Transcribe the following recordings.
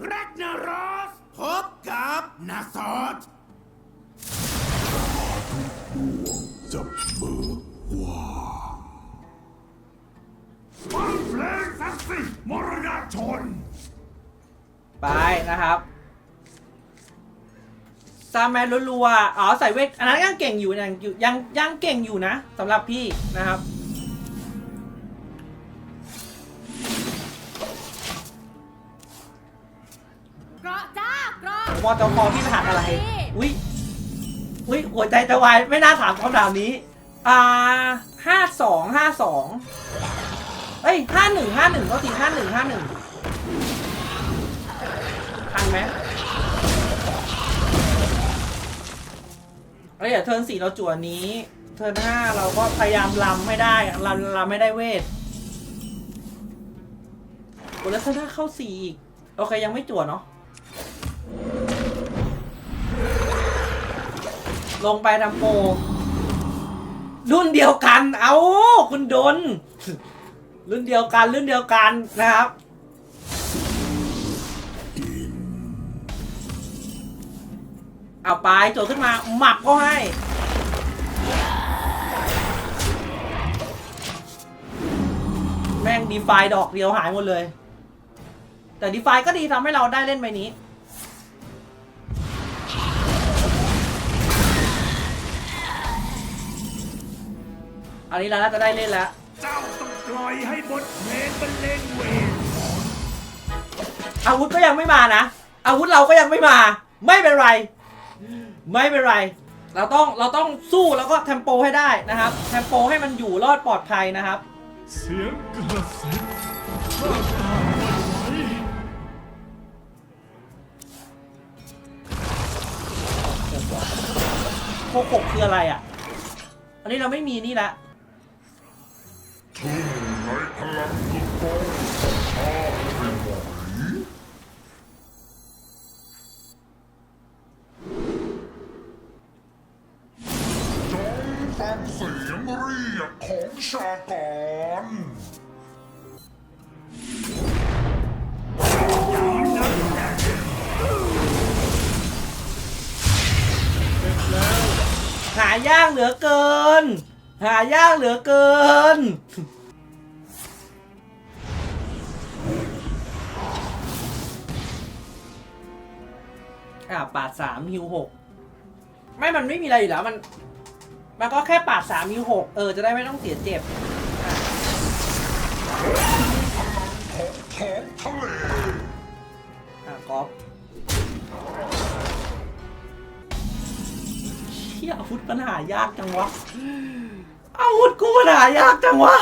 แรกนารอส พบกับนาซอสจับมือว่าฟังเพลงสักสิมรณชน ไปนะครับซาแมนรัวๆอ๋อใส่เวทอันนั้นยังเก่งอยู่ยังอยู่ยังยังเก่งอยู่นะสำหรับพี่นะครับ เกราะจ้าเกราะมอจคอพี่รหัสอะไร อุ้ยอุ้ยหัวใจจะวายไม่น่าถามคำถามนี้ อ่าห้าสองห้าสองเอ้ยห้าหนึ่งห้าหนึ่งก็ทีห้าหนึ่งห้าหนึ่งทันไหมเอ้ยเดี๋ยวเทิร์นสี่เราจั่วนี้ เทิร์นห้าเราก็พยายามลำไม่ได้ลำลำไม่ได้เวทโอ้แล้วเทิร์นห้าเข้าสี่อีก โอเค ยังไม่จั่วเนาะ ลงไปทำโปรรุ่นเดียวกัน เอาคุณดน รุ่นเดียวกันรุ่นเดียวกันนะครับ เอาไปโจขึ้นมาหมับก็ให้แม่งดีไฟดอกเดียวหายหมดเลย แต่ดีไฟก็ดีทำให้เราได้เล่นใบนี้ อันนี้เราน่าจะได้เล่นแล้วเจ้าต้องปล่อยให้บทเพลงบรรเลงเวทอาวุธก็ยังไม่มานะ อาวุธเราก็ยังไม่มา ไม่เป็นไร ไม่เป็นไร เราต้องเราต้องสู้แล้วก็เทมโปให้ได้นะครับ เทมโปให้มันอยู่รอดปลอดภัยนะครับ เสียงกระซิบข้าตามไม่ไหวโคกกคืออะไรอะ อันนี้เราไม่มีนี่ละายากเหลือเกิน หายากเหลือเกิน อ่าปาดสามฮิวหกไม่มันไม่มีอะไรอยู่แล้วมัน มันก็แค่ปาดสามฮิวหกเออจะได้ไม่ต้องเสียเจ็บอะของทะเลอะกอล์ฟ ชี่ยอาวุธปัญหายากจังวะอาวุธกูปัญหายากจังวะ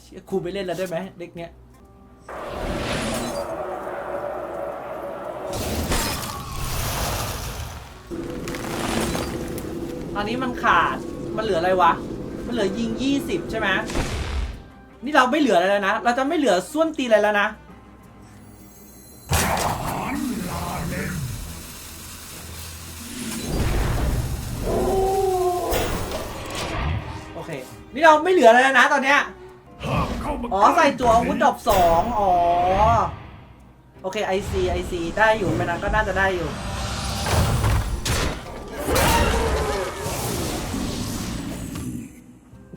เชี่ยครูไปเล่นแล้วได้ไหมเด็กเนี้ยตอนนี้มันขาดมันเหลืออะไรวะ มันเหลือยิง 20 ใช่ไหมนี่เราไม่เหลืออะไรแล้วนะ เราจะไม่เหลือส้วนตีอะไรแล้วนะ เค นี่เราไม่เหลืออะไรแล้วนะตอนเนี้ยห้ามเข้ามาอ๋อใส่ตัวอาวุธดอกสองอ๋อ โอเคไอซีไอซีได้อยู่ไม่นั้นก็น่าจะได้อยู่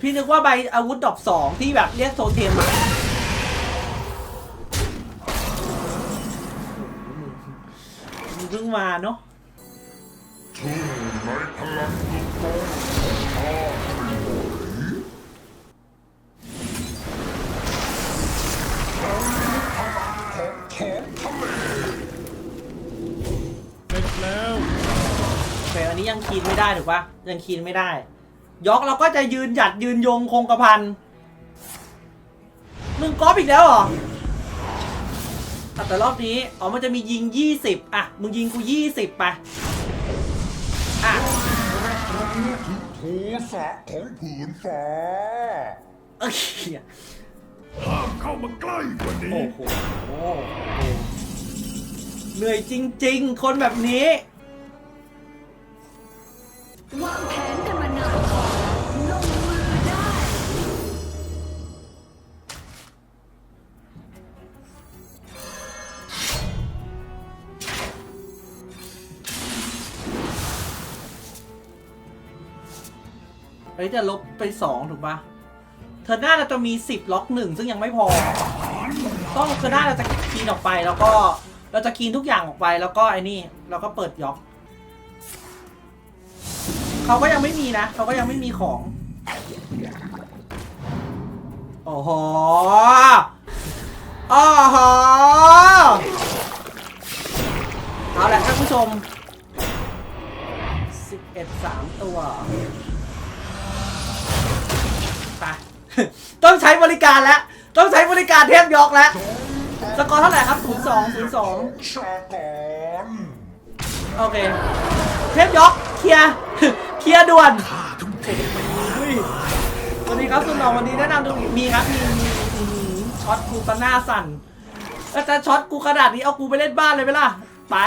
พี่นึกว่าใบอาวุธดอกสองที่แบบเรียกโซเทียมอะมึงเพิ่งมาเนาะทุ่งในพลังทุกโก ยังคีนไม่ได้ถูกปะยังคีนไม่ได้ยกเราก็จะยืนหยัดยืนยงคงกระพันมึงก๊อปอีกแล้วเหรออะแต่รอบนี้อ๋อมันจะมียิง 20 อะ มึงยิงกู 20 ไป อะโทสะของผืนฟ้าเอ้ยห้ามเข้ามาใกล้กว่านี้ โอ้โหโอ้โหเหนื่อยจริง ๆ คนแบบนี้ วางแผนกันมานานพอไอ้จะลบไปสองถูกปะเธอหน้าเราจะมีสิบล็อกหนึ่งซึ่งยังไม่พอ ต้องเธอหน้าเราจะคีนออกไปแล้วก็เราจะคีนทุกอย่างออกไปแล้วก็ไอ้นี่เราก็เปิดยอก เขาก็ยังไม่มีนะเขาก็ยังไม่มีของโอ้โหโอ้โหเอาละท่านผู้ชม 11 3 ตัวไปต้องใช้บริการแล้ว ต้องใช้บริการเทพยกแล้ว สกอร์เท่าไหร่ครับ 02 02ชาก่อนโอเค เทพยกเคลียร์ เคลียร์ด่วนสวัสดีครับสุนทรวันนี้แนะนำดูมีครับมีมีมีช็อตกูตะหน้าสั่นแล้วจะช็อตกูขนาดนี้เอากูไปเล่นบ้านเลยไหมล่ะ ไป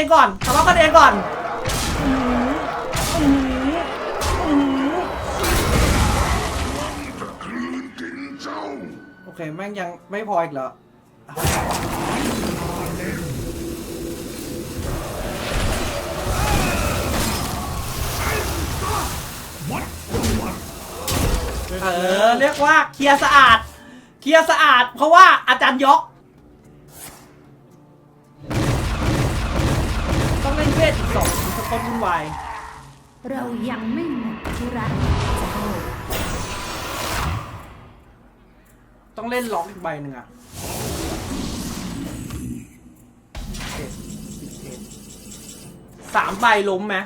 องก่อนทะเลาะกันเองก่อนโอเคแม่งยังไม่พออีกเหรอเออเรียกว่าเคลียร์สะอาด เคลียร์สะอาด เพราะว่าอาจารย์ยก เล่นเวทอีกสองถึงจะคนวุ่นวายเรายังไม่หมดธุระเจ้าต้องเล่นล็อกอีกใบหนึ่งอะเจ็ดสิบเอ็ดสามใบล้มไหม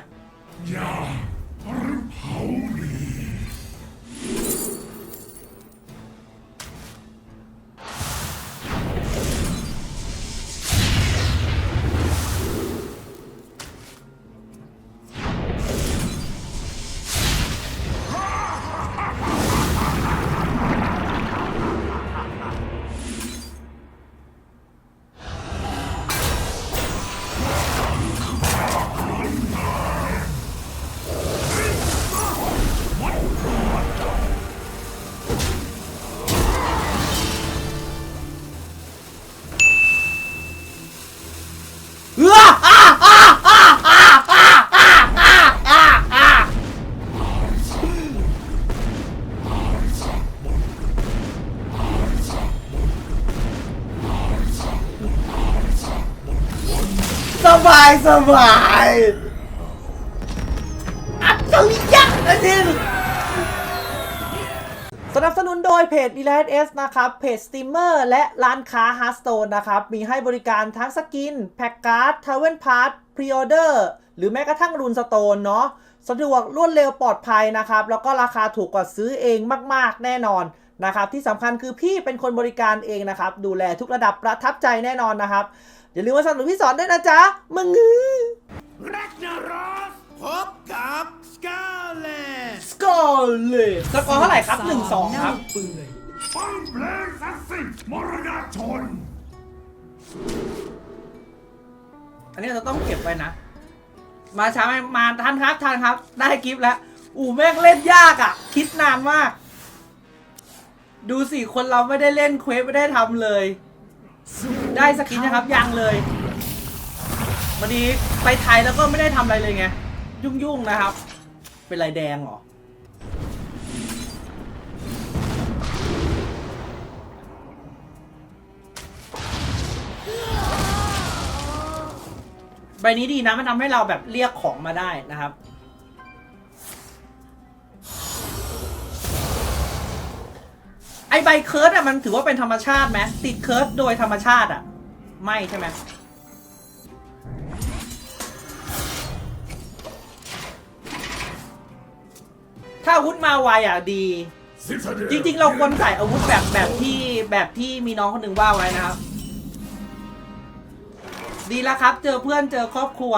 ายสบายอัจฉริยะนะจริงสนับสนุนโดยเพจ e l i t S นะครับ เพจสตรีมเมอร์และร้านค้า Hearthstone นะครับ มีให้บริการทั้งสกิน แพ็กการ์ดทาวเวนพาร์ทพรีออเดอร์หรือแม้กระทั่งรูนสโตนเนาะสะดวกรวดเร็วปลอดภัยนะครับ แล้วก็ราคาถูกกว่าซื้อเองมาก ๆ แน่นอนนะครับ ที่สำคัญคือพี่เป็นคนบริการเองนะครับ ดูแลทุกระดับประทับใจแน่นอนนะครับ อย่าลืมมาสนับสนุนพี่สอนด้วยนะจ๊ะมึงงือแรกนาโรสพบกับสกาเลตสกอร์เลยสกอร์เท่าไหร่ครับ1-2ครับฟังเพลงศักดิ์สิทธิ์มรณชน อันนี้เราต้องเก็บไว้นะ มาช้าไหมมาทันครับทันครับ ได้กิฟต์แล้วอูแม่งเล่นยากอะ่ะ คิดนานมาก ดูสิคนเราไม่ได้เล่นเควสไม่ได้ทำเลย ได้สกินนะครับยังเลยวันนี้ไปไทยแล้วก็ไม่ได้ทำอะไรเลยไง ยุ่งๆนะครับ เป็นไรแดงเหรอใบนี้ดีนะมันทำให้เราแบบเรียกของมาได้นะครับ อใบเคิร์ดอะมันถือว่าเป็นธรรมชาติไหมติดเคิร์ดโดยธรรมชาติอะไม่ใช่ไหมถ้าอาวุธมาไวอะดี จริงๆ เราควรใส่อาวุธแบบแบบที่แบบที่มีน้องคนหนึ่งว่าไว้นะครับ ดีแล้วครับ เจอเพื่อนเจอครอบครัว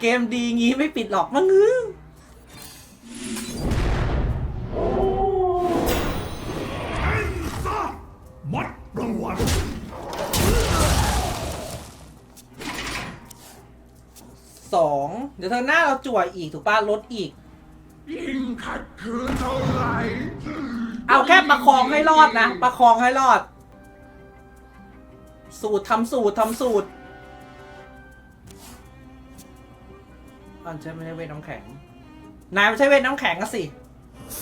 เกมดีงี้ไม่ปิดหรอกมั้ง เดี๋ยวเธอหน้าเราจั่วอีกถูกป่ะลดอีก ยิ่งขัดขืนเท่าไหร่เอาแค่ประคองให้รอดนะ ประคองให้รอด สูตรทำสูตรทำสูตรอันใช่ไม่ใช่เวทน้ำแข็ง นายไม่ใช่เวทน้ำแข็งอะสิ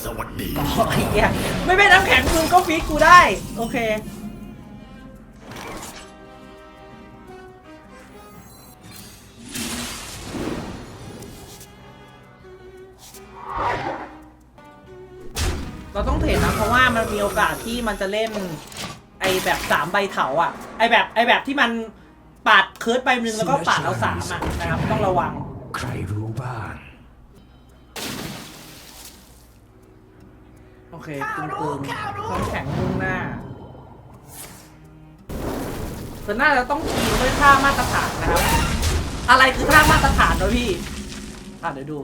สวัสดี อ๋อไอ้เหี้ยไม่เวทน้ำแข็งมึงก็ฟีดกูได้ โอเค มันมีโอกาสที่มันจะเล่น ไอแบบสามใบเถาอะ ไอแบบไอแบบที่มันปาดเคิร์ดไปหนึ่งแล้วก็ปาดเอาสามอะนะครับต้องระวัง ใครรู้บ้าง โอเคตึงตึงความแข็งมุ่งหน้าส่วนหน้าเราต้องคีย์ด้วยท่ามาตรฐานนะครับ อะไรคือท่ามาตรฐานวะพี่ อะเดี๋ยวดู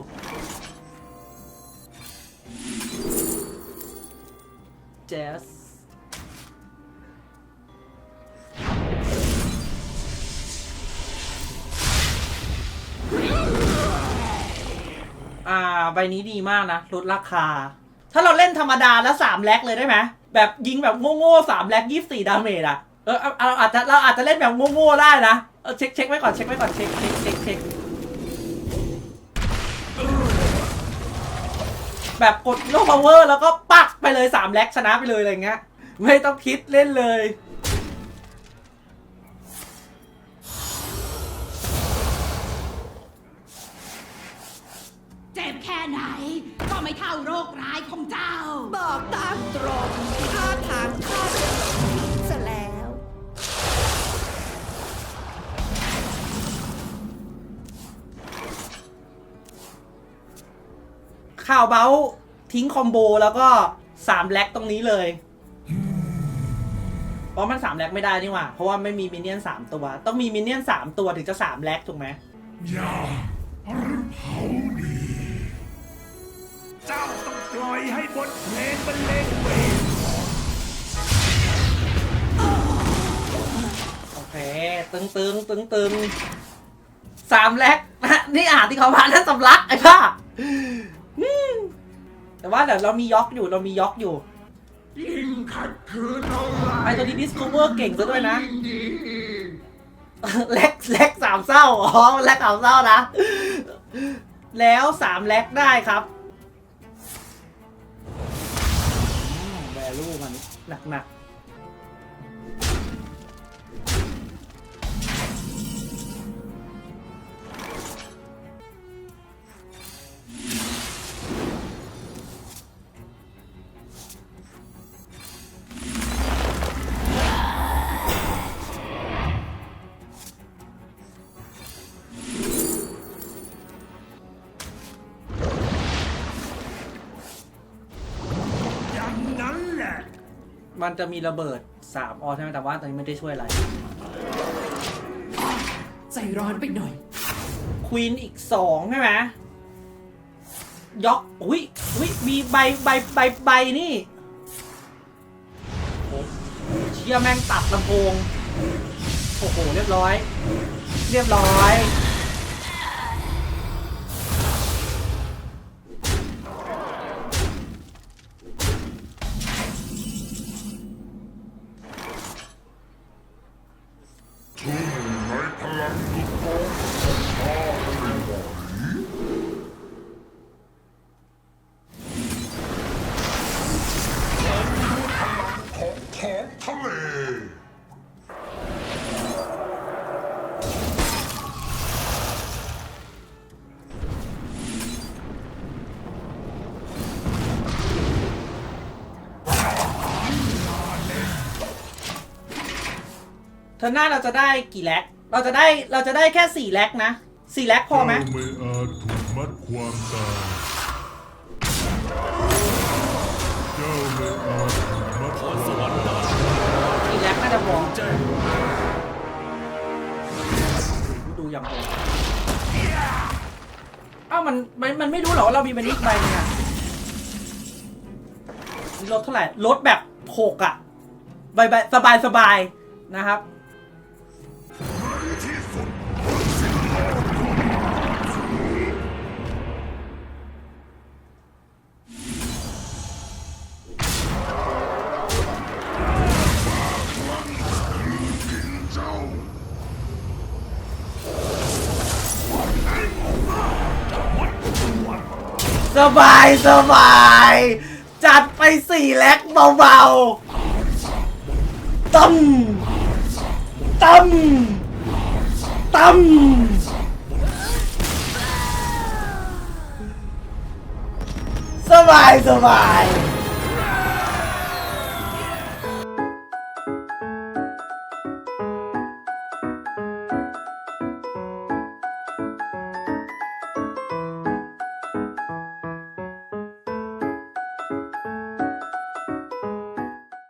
จสอ่า ใบนี้ดีมากนะ ลดราคา ถ้าเราเล่นธรรมดาแล้วสามแล็กเลยได้ไหม แบบยิงแบบโง่ๆสามแล็กยี่สี่ดาเมจอะเออเอาอาอาจจะเราอาจจะเล่นแบบโง่ๆได้นะ เออเช็คเช็คไว้ก่อนเช็คไว้ก่อนเช็คเช็คเช็ค แบบกดโลพาวเวอร์แล้วก็ปักไปเลยสามแล็กชนะไปเลยอะไรเงี้ย ไม่ต้องคิดเล่นเลยเจ็บแค่ไหน ก็ไม่เท่าโรคร้ายของเจ้า ข่าวเบ้าทิ้งคอมโบแล้วก็สามแล็กตรงนี้เลยเพราะมันสามแล็กไม่ได้นี่หว่า เพราะว่าไม่มีมินเนี่ยนสามตัว ต้องมีมินเนี่ยนสามตัวถึงจะสามแล็กถูกไหมอย่าหรือเผาดีเจ้าต้องปล่อยให้บทเพลงบรรเลงเวทโอเค ตึงตึงตึงตึงสามแล็กนะนี่อ่านที่เขาพานั่นสำลักไอ้ผ้าอืม แต่ว่าเดี๋ยวเรามีย็อกอยู่เรามีย็อกอยู่ยิ่งขัดขืนเท่าไหร่ไอ้ตัวนี้ Discover เก่งซะด้วยนะยิ่งดีแล็กแล็กสามเศร้าอ๋อแล็กสามเศร้านะ แล้วสามแล็กได้ครับแวลูมันหนักห มันจะมีระเบิดสามออใช่ไหมแต่ว่าตอนนี้ไม่ได้ช่วยอะไรใจร้อนไปหน่อย ควีนอีกสองใช่ไหมยอกอุ้ยอุ้ยมีใบใบใบใบนี่โอ้เชี่ยแม่งตัดลำโพง โอ้โห เรียบร้อย เรียบร้อย เทอร์หน้าเราจะได้กี่แล็กเราจะได้เราจะได้แค่สี่แล็กนะสี่แล็กพอไหมเจ้าไม่อาจถูกมัดความตายเจ้าไม่อาจถูกมัดความตายสี่แล็กน่าจะพอดูอย่างพอเอ้ามันมันมันไม่รู้เหรอว่าเรามีบันนี้อีกใบหนึงอะลดเท่าไหร่ลดแบบหกอะใบใบสบายสบายนะครับ สบายสบาย จัดไปสี่แล็กเบาๆตั้มตั้มตั้มสบายสบาย